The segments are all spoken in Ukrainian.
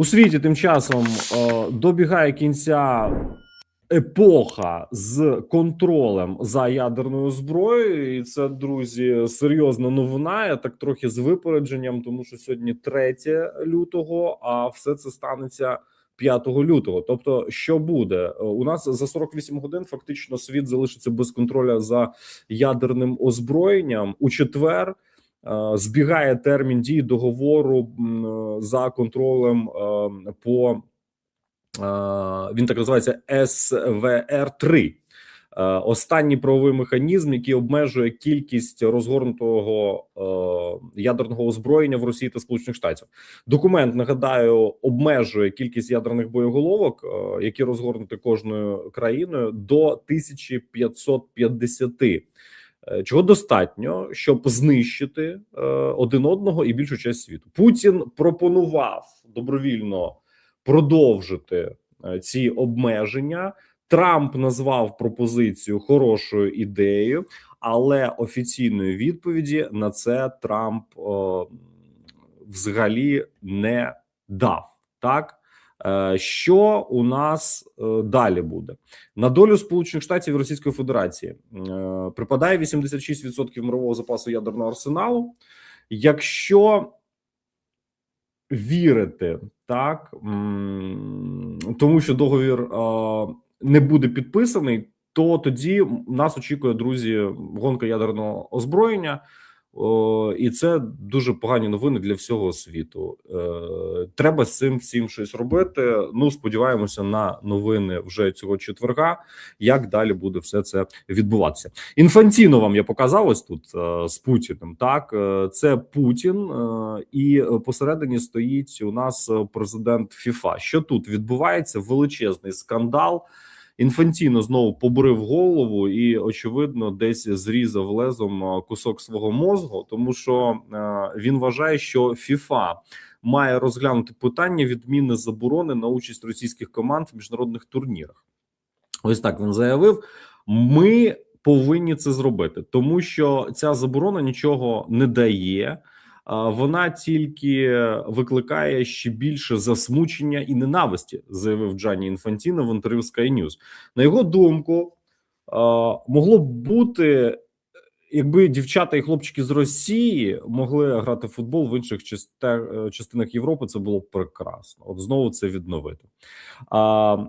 У світі тим часом е, добігає кінця епоха з контролем за ядерною зброєю, і це друзі серйозна новина. Я так трохи з випередженням, тому що сьогодні 3 лютого, а все це станеться 5 лютого. Тобто, що буде Е, у нас за 48 годин, фактично, світ залишиться без контроля за ядерним озброєнням у четвер. Е, збігає термін дії договору е, за контролем е, по він так називається СВР 3 Останній правовий механізм, який обмежує кількість розгорнутого ядерного озброєння в Росії та Сполучених Штатів. Документ нагадаю обмежує кількість ядерних боєголовок, які розгорнуті кожною країною, до 1550. Е, Чого достатньо, щоб знищити е, один одного і більшу часть світу. Путін пропонував добровільно продовжити е, ці обмеження. Трамп назвав пропозицію хорошою ідеєю, але офіційної відповіді на це Трамп е, взагалі не дав. Так що у нас е, далі буде на долю Сполучених Штатів і Російської Федерації? Е, припадає 86% мирового запасу ядерного арсеналу. Якщо вірити так, тому що договір е, не буде підписаний, то тоді нас очікує друзі гонка ядерного озброєння. І це дуже погані новини для всього світу. Е, треба з цим всім щось робити. Ну сподіваємося на новини вже цього четверга. Як далі буде все це відбуватися? Інфантіно вам я показав ось тут е, з Путіним. Так е, це Путін, і посередині стоїть у нас президент ФІФА. Що тут відбувається? Величезний скандал. Інфантіно знову побрив голову і, очевидно, десь зрізав лезом кусок свого мозгу, тому що він вважає, що ФІФА має розглянути питання відміни заборони на участь російських команд в міжнародних турнірах. Ось так він заявив. Ми повинні це зробити, тому що ця заборона нічого не дає. Вона тільки викликає ще більше засмучення і ненависті, заявив Джані Інфантіно в інтерв'ю Sky News. На його думку, могло б бути, якби дівчата і хлопчики з Росії могли грати в футбол в інших частинах Європи. Це було б прекрасно. От знову це відновити.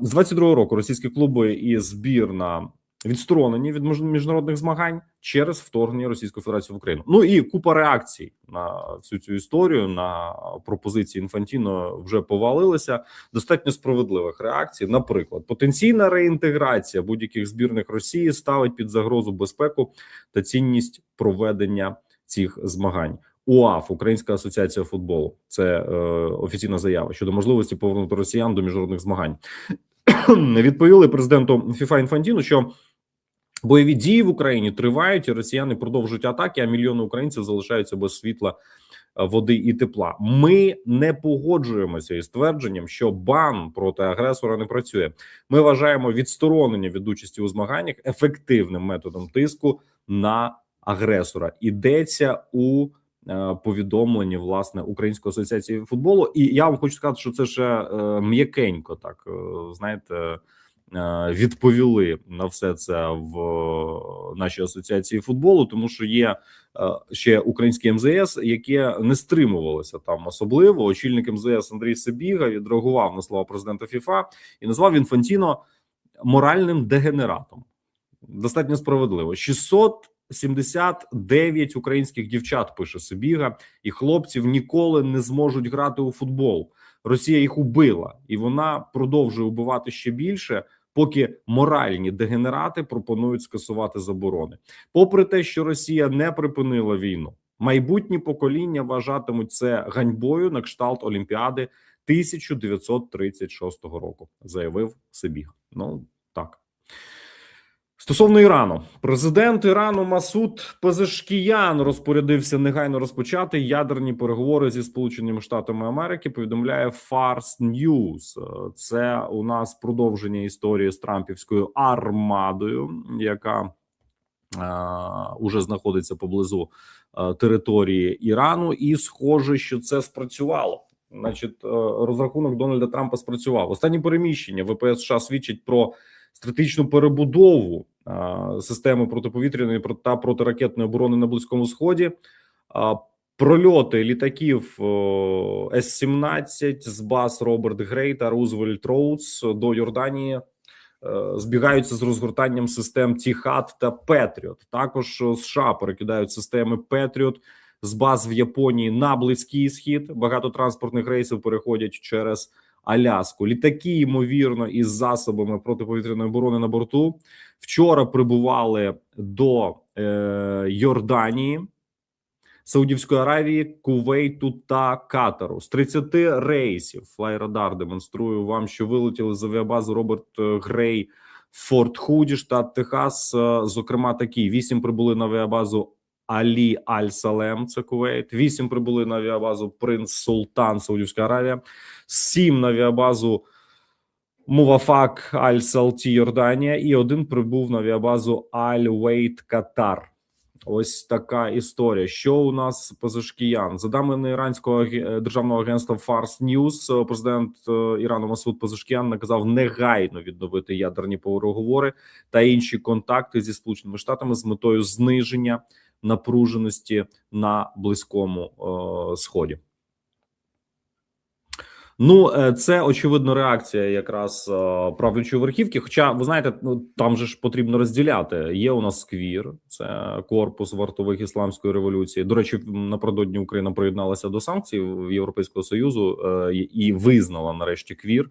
З 22-го року російські клуби і збірна відсторонені від між- міжнародних змагань через вторгнення Російської Федерації в Україну. Ну і купа реакцій на всю цю історію на пропозиції Інфантіно вже повалилися. Достатньо справедливих реакцій. Наприклад, потенційна реінтеграція будь-яких збірних Росії ставить під загрозу безпеку та цінність проведення цих змагань. УАФ, Українська асоціація футболу, це е, офіційна заява щодо можливості повернути росіян до міжнародних змагань. Відповіли президенту ФІФА Інфантіну, що бойові дії в Україні тривають, і росіяни продовжують атаки, а мільйони українців залишаються без світла, е, води і тепла. Ми не погоджуємося із твердженням, що бан проти агресора не працює. Ми вважаємо відсторонення від участі у змаганнях ефективним методом тиску на агресора. Ідеться у е, повідомленні власне Української асоціації футболу. І я вам хочу сказати, що це ще е, м'якенько, так знаєте. Е, Відповіли на все це в е, нашій асоціації футболу, тому що є е, ще українське МЗС, яке не стримувалося там особливо. Очільник МЗС Андрій Сибіга відреагував на слова президента ФІФА і назвав Інфантіно моральним дегенератом. Достатньо справедливо. 679 українських дівчат пише Сибіга, і хлопців ніколи не зможуть грати у футбол. Росія їх убила, і вона продовжує убивати ще більше, поки моральні дегенерати пропонують скасувати заборони. Попри те, що Росія не припинила війну, майбутні покоління вважатимуть це ганьбою на кшталт Олімпіади 1936 року, заявив Сибіга. Ну так. Стосовно Ірану, президент Ірану Масуд Пезешкіян розпорядився негайно розпочати ядерні переговори зі Сполученими Штатами Америки. Повідомляє Fars News. Е, Це у нас продовження історії з Трампівською армадою, яка е, уже знаходиться поблизу е, території Ірану, і схоже, що це спрацювало. Значить, розрахунок Дональда Трампа спрацював. Останні переміщення ВПС США свідчить про стратегічну перебудову системи протиповітряної та протиракетної оборони на близькому сході. Прольоти літаків С-17 з баз Роберт Грей та Рузвельт Роудс до Йорданії е, збігаються з розгортанням систем Тіхат та Петріот. Також США перекидають системи Петріот з баз в Японії на близький схід. Багато транспортних рейсів переходять через Аляску. Літаки, ймовірно, із засобами протиповітряної оборони на борту вчора прибували до е, Йорданії. Саудівської Аравії, Кувейту та Катару з 30 рейсів. Флайрадар демонструю вам, що вилетіли з авіабази Роберт Грей, Форт Худі, штат Техас. Е, зокрема, такі вісім прибули на авіабазу Алі Аль Салем. Це Кувейт. Вісім прибули на авіабазу Принц Султан, Саудівська Аравія, сім на авіабазу. Мувафак Аль Салті Йорданія, і один прибув на авіабазу Аль Вейт Катар. Ось така історія. Що у нас позашкіян за даними іранського е, державного агентства Fars News, е, президент е, Ірану Масуд Позашкіян наказав негайно відновити ядерні переговори та інші контакти зі сполученими штатами з метою зниження напруженості на близькому е сході. Ну, е, це очевидно реакція якраз е, правлячої верхівки. Хоча ви знаєте, ну там же ж потрібно розділяти. Є у нас сквір, це корпус вартових ісламської революції. До речі, напередодні Україна приєдналася до санкцій Європейського союзу е, і визнала нарешті квір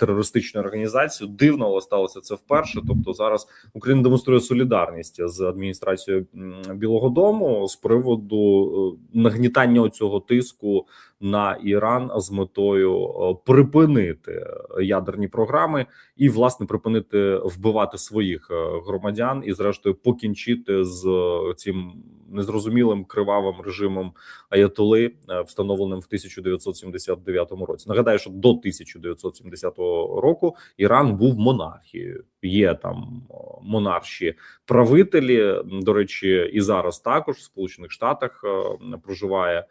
терористичною організацією. Дивно, сталося це вперше. Тобто, зараз Україна демонструє солідарність з адміністрацією Білого Дому з приводу нагнітання цього тиску на Іран з метою е, припинити ядерні програми і власне припинити вбивати своїх е, громадян і, зрештою, покінчити з е, цим незрозумілим кривавим режимом Аятоли, встановленим в 1979 році. Нагадаю, що до 1970 року Іран був монархією. Є там монарші правителі. До речі, і зараз також в Сполучених Штатах проживає.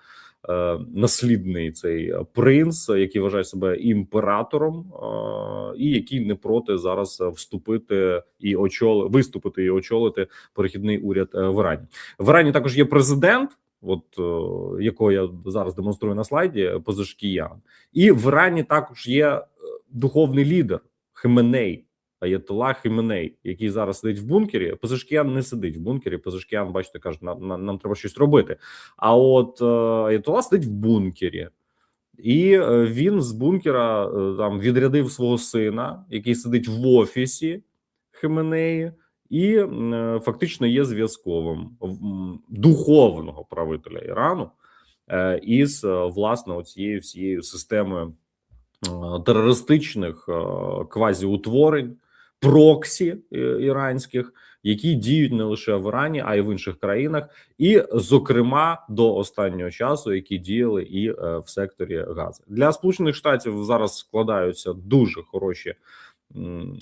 Е, наслідний цей принц, який вважає себе імператором, е, і який не проти зараз вступити і очоли виступити і очолити перехідний уряд е, в Ірані. В Ірані також є президент. От якого я зараз демонструю на слайді, Позашкіян, і в Ірані також є духовний лідер Хеменей, Аєтола Хіменей, який зараз сидить в бункері. Позашкіян не сидить в бункері. Позашкіян, бачите, каже, нам, нам, нам треба щось робити. А от е, сидить в бункері, і е, він з бункера е, там відрядив свого сина, який сидить в офісі Хименеї, і фактично є зв'язковим духовного правителя Ірану із власне цією всією системою. Терористичних квазіутворень проксі е, іранських, які діють не лише в Ірані, а й в інших країнах, і, зокрема, до останнього часу, які діяли і е, в секторі Гази. Для Сполучених Штатів зараз складаються дуже хороші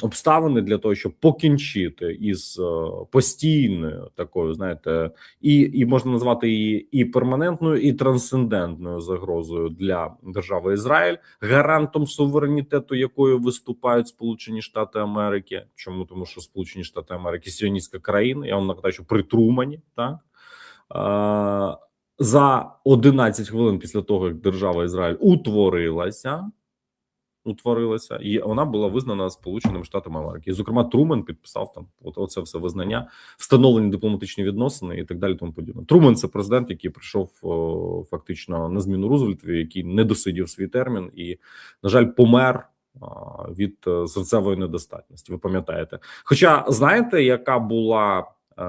обставини для того, щоб покінчити із е, постійною такою, знаєте, і і можна назвати її і перманентною, і трансцендентною загрозою для держави Ізраїль, гарантом суверенітету, якою виступають Сполучені Штати Америки. Чому тому, що Сполучені Штати Америки сіоністська країна? Я вам нагадаю, що при Трумані так. За 11 хвилин після того, як держава Ізраїль утворилася, утворилася, і вона була визнана Сполученими Штатами Америки. І, Зокрема, Трумен підписав там от оце все визнання, встановлені дипломатичні відносини і так далі. Тому подібне. Трумен це президент, який прийшов о, фактично на зміну Рузвельтові, який не досидів свій термін, і на жаль, помер. Від е, серцевої недостатності, ви пам'ятаєте? Хоча знаєте, яка була е,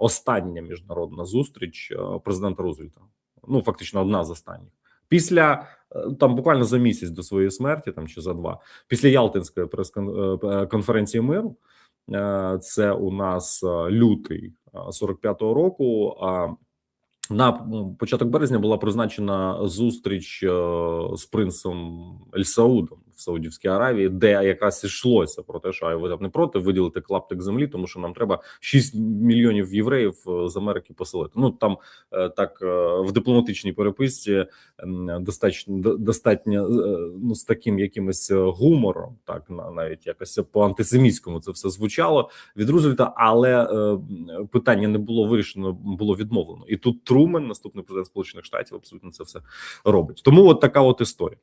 остання міжнародна зустріч е, президента Рузвельта? Ну фактично, одна з останніх після Е, там буквально за місяць до своєї смерті, там чи за два, після Ялтинської прес-конференції е, миру. Е, це у нас лютий 45-го року. А на початок березня була призначена зустріч з принцем Ель Саудом в Саудівській Аравії, де якраз йшлося про те, що ви там не проти виділити клаптик землі, тому що нам треба 6 мільйонів євреїв е, з Америки поселити. Ну там е, так е, в дипломатичній переписці достатньо достатньо ну з таким якимось гумором, так на навіть якось по антисемітському це все звучало від Рузвельта, але питання не було вирішено, було відмовлено. І тут Трумен, наступний президент Сполучених Штатів, абсолютно це все робить. Тому от така от історія.